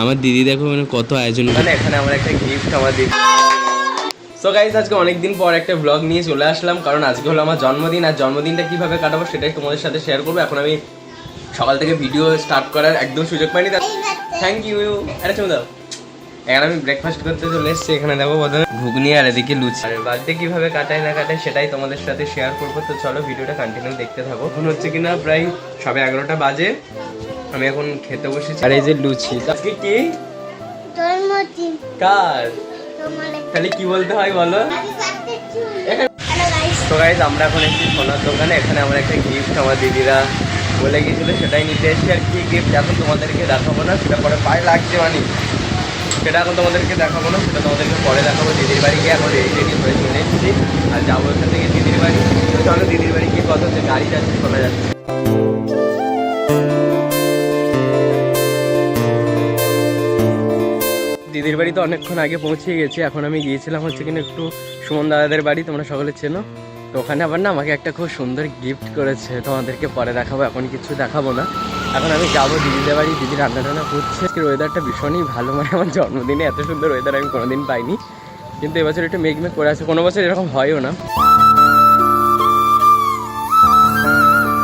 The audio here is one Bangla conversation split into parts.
আমার দিদি দেখো মানে কত আয়োজন মানে এখানে আমার একটা গিফট আমার দিদি। সো গাইজ আজকে অনেকদিন পর একটা ব্লগ নিয়ে চলে আসলাম, কারণ আজকে হলো আমার জন্মদিন, আর জন্মদিনটা কীভাবে কাটাবো সেটাই তোমাদের সাথে শেয়ার করব। এখন আমি সকাল থেকে ভিডিও স্টার্ট করার একদম সুযোগ পাইনি। থ্যাংক ইউ আরে চলে দাও। এখন আমি ব্রেকফাস্ট করতে চলে এসেছি, এখানে দেখো প্রথমে ঘুগনি আর এদিকে লুচি। আর বাড়িতে কীভাবে কাটায় না কাটায় সেটাই তোমাদের সাথে শেয়ার করব। তো চলো ভিডিওটা কন্টিনিউ দেখতে থাকো। এখন হচ্ছে কিনা প্রায় সবে এগারোটা বাজে। আমি এখন খেতে বসেছি। আর এই যে লুচি। আজকে কি? কার? তোমার তাহলে কি বলতে হয় বলো? তো গাইজ আমরা এখন একটি সোনার দোকানে। এখানে আমার একটা গিফট আমার দিদিরা বলে গিয়েছিল সেটাই নিতে এসেছি। আর কি গিফট এখন তোমাদেরকে দেখাবো না সেটা পরে পায়ে লাগছে মানে। সেটা এখন তোমাদেরকে দেখাবো না সেটা তোমাদেরকে পরে দেখাবো। দিদির বাড়ি গিয়ে এখন রেডি রেডি হয়ে চলে এসেছি। আর যাব এখান থেকে দিদির বাড়ি। তো চলো দিদির বাড়ি গিয়ে কত হচ্ছে গাড়ি যাচ্ছে শোনা যাচ্ছে। দিদির বাড়ি তো অনেকক্ষণ আগে পৌঁছে গেছি। এখন আমি গিয়েছিলাম হচ্ছে কিনা একটু সুমন দাদাদের বাড়ি, তোমরা সকলে চেনো। তো ওখানে আবার না আমাকে একটা খুব সুন্দর গিফট করেছে। তোমাদেরকে পরে দেখাবো, এখন কিছু দেখাবো না। এখন আমি যাব দিদিদের বাড়ি, দিদি রান্না টান্না করছে। আজকের ওয়েদারটা ভীষণই ভালো মানে আমার জন্মদিনে এত সুন্দর ওয়েদার আমি কোনোদিন পাইনি। কিন্তু এবছর একটু মেঘ মেঘ করে আছে, কোনো বছর এরকম হয়ও না।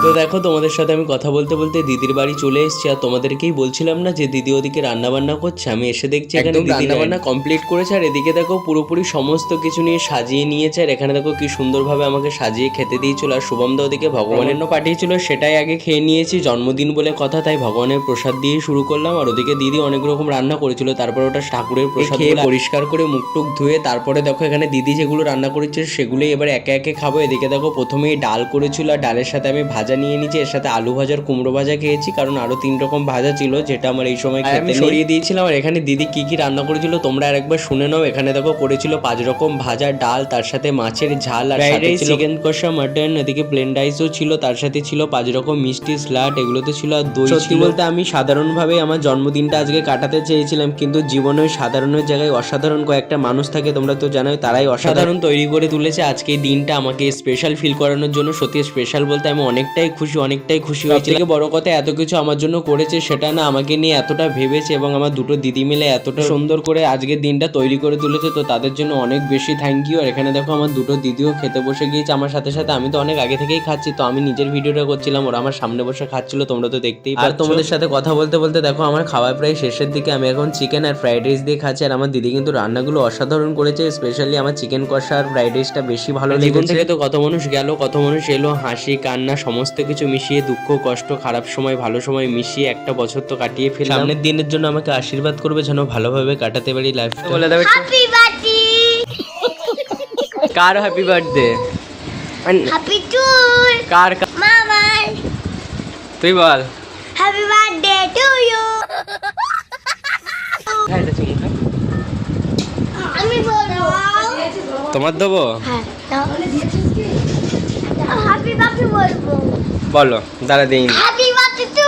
তো দেখো তোমাদের সাথে আমি কথা বলতে বলতে দিদির বাড়ি চলে এসেছি আর তোমাদেরকেই বলছিলাম না যে দিদি ওদিকে রান্না বান্না করছে। আমি এসে দেখছি এখানে রান্না রান্না কমপ্লিট করেছে আর এদিকে দেখো পুরোপুরি সমস্ত কিছু নিয়ে সাজিয়ে নিয়েছে আর এখানে দেখো কি সুন্দরভাবে আমাকে সাজিয়ে খেতে দিয়েছিল। আর শুভম দা ওদিকে ভগবানের পাঠিয়েছিল সেটাই আগে খেয়ে নিয়েছি। জন্মদিন বলে কথা তাই ভগবানের প্রসাদ দিয়ে শুরু করলাম। আর ওদিকে দিদি অনেক রকম রান্না করেছিল তারপর ওটা ঠাকুরের প্রসাদ পরিষ্কার করে মুখ টুক ধুয়ে তারপরে দেখো এখানে দিদি যেগুলো রান্না করেছে সেগুলোই এবার একে একে খাব। এদিকে দেখো প্রথমেই ডাল করেছিল আর ডালের সাথে আমি ভাজা নিয়ে নিয়েছি এর সাথে আলু ভাজার কুমড়ো ভাজা খেয়েছি কারণ আরও তিন রকম ভাজা ছিল যেটা আমার এই সময় খেতে সরিয়ে দিয়েছিলাম আর এখানে দিদি কি কি রান্না করেছিল তোমরা আরেকবার শুনে নাও। এখানে দেখো করেছিল পাঁচ রকম ভাজা ডাল তার সাথে মাছের ঝাল আর সাথে চিকেন কষা মাটন এদিকে প্লেন রাইসও ছিল তার সাথে ছিল পাঁচ রকম মিষ্টি স্লাট এগুলোতে ছিল আর দই সত্যি বলতে আমি সাধারণভাবে আমার জন্মদিনটা আজকে কাটাতে চেয়েছিলাম কিন্তু জীবনে সাধারণের জায়গায় অসাধারণ কয়েকটা মানুষ থাকে তোমরা তো জানোই তারাই অসাধারণ। তৈরি করে তুলেছে। আজকে এই দিনটা আমাকে স্পেশাল ফিল করানোর জন্য সত্যি স্পেশাল বলতে আমি অনেকটাই খুশি অনেকটাই খুশি হয়েছি। থেকে বড় কথা এত কিছু আমার জন্য করেছে সেটা না আমাকে নিয়ে এতটা ভেবেছে এবং আমার দুটো দিদি মিলে এতটা সুন্দর করে আজকের দিনটা তৈরি করে তুলেছে তো তাদের জন্য অনেক বেশি থ্যাংক ইউ আর এখানে দেখো আমার দুটো দিদিও খেতে বসে গিয়েছে আমার সাথে সাথে। আমি তো অনেক আগে থেকেই খাচ্ছি তো আমি নিজের ভিডিওটা করছিলাম ওরা আমার সামনে বসে খাচ্ছিল তোমরা তো দেখতেই আর তোমাদের সাথে কথা বলতে বলতে দেখো আমার খাওয়া প্রায় শেষের দিকে আমি এখন চিকেন আর ফ্রাইড রাইস দিয়ে খাচ্ছি আর আমার দিদি কিন্তু রান্নাগুলো অসাধারণ করেছে স্পেশালি আমার চিকেন কষা আর ফ্রাইড রাইসটা বেশি ভালো লেগেছে। থেকে তো কত মানুষ গেল কত মানুষ এলো হাসি কান্না সমস্ত কিছু মিশিয়ে দুঃখ কষ্ট খারাপ সময় ভালো সময় মিশিয়ে একটা বছর তো কাটিয়ে ফেললাম। সামনের দিনের জন্য আমাকে আশীর্বাদ করবে যেন ভালোভাবে কাটাতে পারি লাইফ বলে দেবে কার হ্যাপি বার্থডে হ্যাপি টুর কার কার- মামার। তুই বল। হ্যাপি বার্থডে টু ইউ হ্যাঁ, তোমার দেবো? হ্যাঁ বলো দাঁড়া দিন। হ্যাপি বার্থডে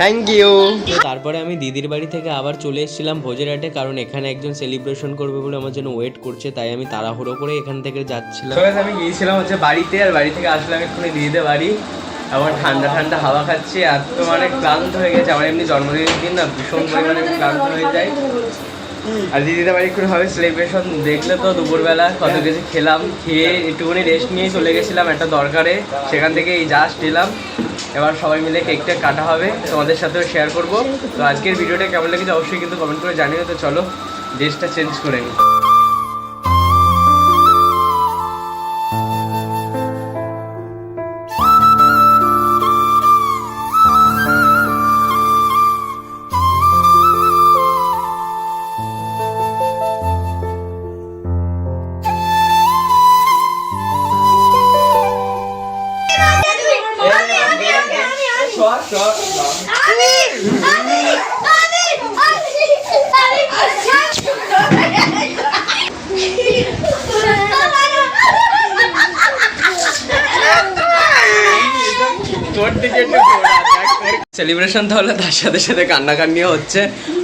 থ্যাংক ইউ তারপরে আমি দিদির বাড়ি থেকে আবার চলে এসেছিলাম ভোজের ভোজেরহাটে কারণ এখানে একজন সেলিব্রেশন করবে বলে আমার জন্য ওয়েট করছে তাই আমি তাড়াহুড়ো করে এখান থেকে যাচ্ছিলাম। আমি গিয়েছিলাম হচ্ছে বাড়িতে আর বাড়ি থেকে আসলাম এক্ষুনি দিদিদের বাড়ি। এখন ঠান্ডা ঠান্ডা হাওয়া খাচ্ছি আর তো মানে ক্লান্ত হয়ে গেছে। আমার এমনি জন্মদিনের দিন না ভীষণ পরিমাণে আমি ক্লান্ত হয়ে যাই আর দিদিদের বাড়ি একটু হবে সেলিব্রেশন দেখলে তো দুপুরবেলা কত কিছু খেলাম, খেয়ে একটুখানি রেস্ট নিয়ে চলে গেছিলাম একটা দরকারে, সেখান থেকে এই জাস্ট এলাম। এবার সবাই মিলে কেকটা কাটা হবে, তোমাদের সাথেও শেয়ার করব। তো আজকের ভিডিওটা কেমন লেগেছে অবশ্যই কিন্তু কমেন্ট করে জানিও, তো চলো ড্রেসটা চেঞ্জ করে নিই। সেলিব্রেশন তো হলো তার সাথে সাথে কান্নাকান্নিও হচ্ছে।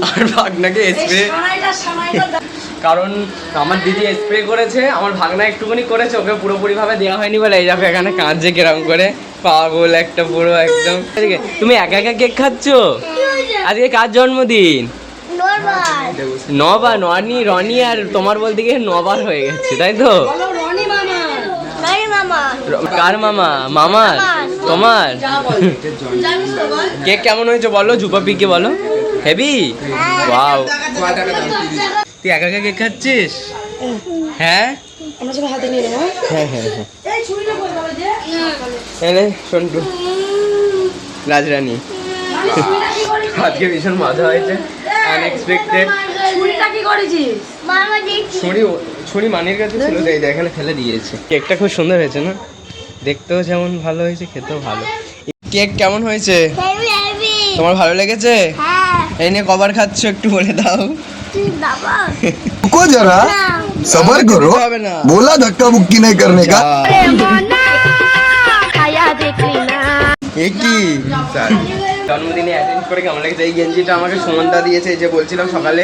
আর ভাগনাকে স্প্রে কারণ আমার দিদি স্প্রে করেছে আমার ভাগনা একটুখানি করেছে ওকে পুরোপুরিভাবে দেওয়া হয়নি বলে এই যাবে এখানে কাঁদছে কিরম করে। পাগল একটা পুরো একদম। তুমি একা একা কেক খাচ্ছ? আজকে কার জন্মদিন? নবার। ননি রনি আর তোমার বলতে গিয়ে নবার হয়ে গেছে তাই তো? কার মামা? মামার? তোমার? কেক কেমন হয়েছে বলো? ঝুপা পিকে বলো? হেভি? ওয়াও। তুই একা একা কেক খাচ্ছিস? হ্যাঁ? আমরা সবাই হাতে নিয়ে নেব হ্যাঁ? হ্যাঁ হ্যাঁ এনে সন্টু রাজরানী। আজকে ভীষণ মজা হয়েছে। আনএক্সপেক্টেড ছুরিটা কি করেছিস? মামা দেখছি ছুরি ছুরি মানির কাছে ছিল তাই দেখো এখানে ফেলে দিয়েছে। কেকটা খুব সুন্দর হয়েছে না? দেখতেও যেমন ভালো হয়েছে খেতেও ভালো। কেক কেমন হয়েছে? তোমার ভালো লেগেছে? হ্যাঁ। এই নিয়ে কবার খাচ্ছ একটু বলে দাও তুই বাবা रुको जरा না सबर करो হবে না बोला धक्का मुक्की नहीं करने का খায়া দেখলি না এ কি জন্মদিনে অ্যাটেন্ড করে কেমন লাগছে এই গেঞ্জিটা আমাকে সুমনদা দিয়েছে এই যে বলছিলাম সকালে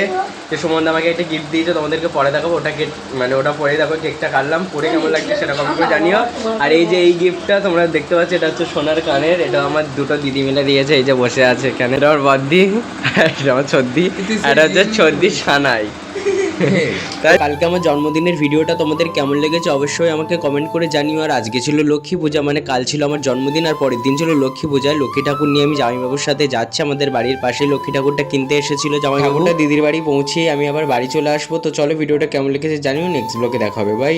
যে সম্বন্ধে আমাকে একটা গিফট দিয়েছে তোমাদেরকে পরে দেখাবো। ওটা কেক মানে ওটা পরে দেখো কেকটা কাটলাম পরে কেমন লাগছে সেটা কমেন্ট করে জানিও। আর এই যে এই গিফটটা তোমরা দেখতে পাচ্ছ এটা হচ্ছে সোনার কানের। এটা আমার দুটো দিদি মিলে দিয়েছে এই যে বসে আছে। কানের এটা আমার বদ্দি আর এটা আমার সর্দি এটা হচ্ছে সর্দি সানাই। কালকে আমার জন্মদিনের ভিডিওটা তোমাদের কেমন লেগেছে অবশ্যই আমাকে কমেন্ট করে জানিও। আর আজকে ছিল লক্ষ্মী পূজা মানে কাল ছিল আমার জন্মদিন আর পরের দিন ছিল লক্ষ্মী পূজা। লক্ষ্মী ঠাকুর নিয়ে আমি জামাইবাবুর সাথে যাচ্ছি আমাদের বাড়ির পাশে। লক্ষ্মী ঠাকুরটা কিনতে এসেছিল জামাই ঠাকুরটা দিদির বাড়ি পৌঁছে আমি আবার বাড়ি চলে আসব। তো চলো ভিডিওটা কেমন লেগেছে জানিও নেক্সট ব্লগে দেখা হবে। বাই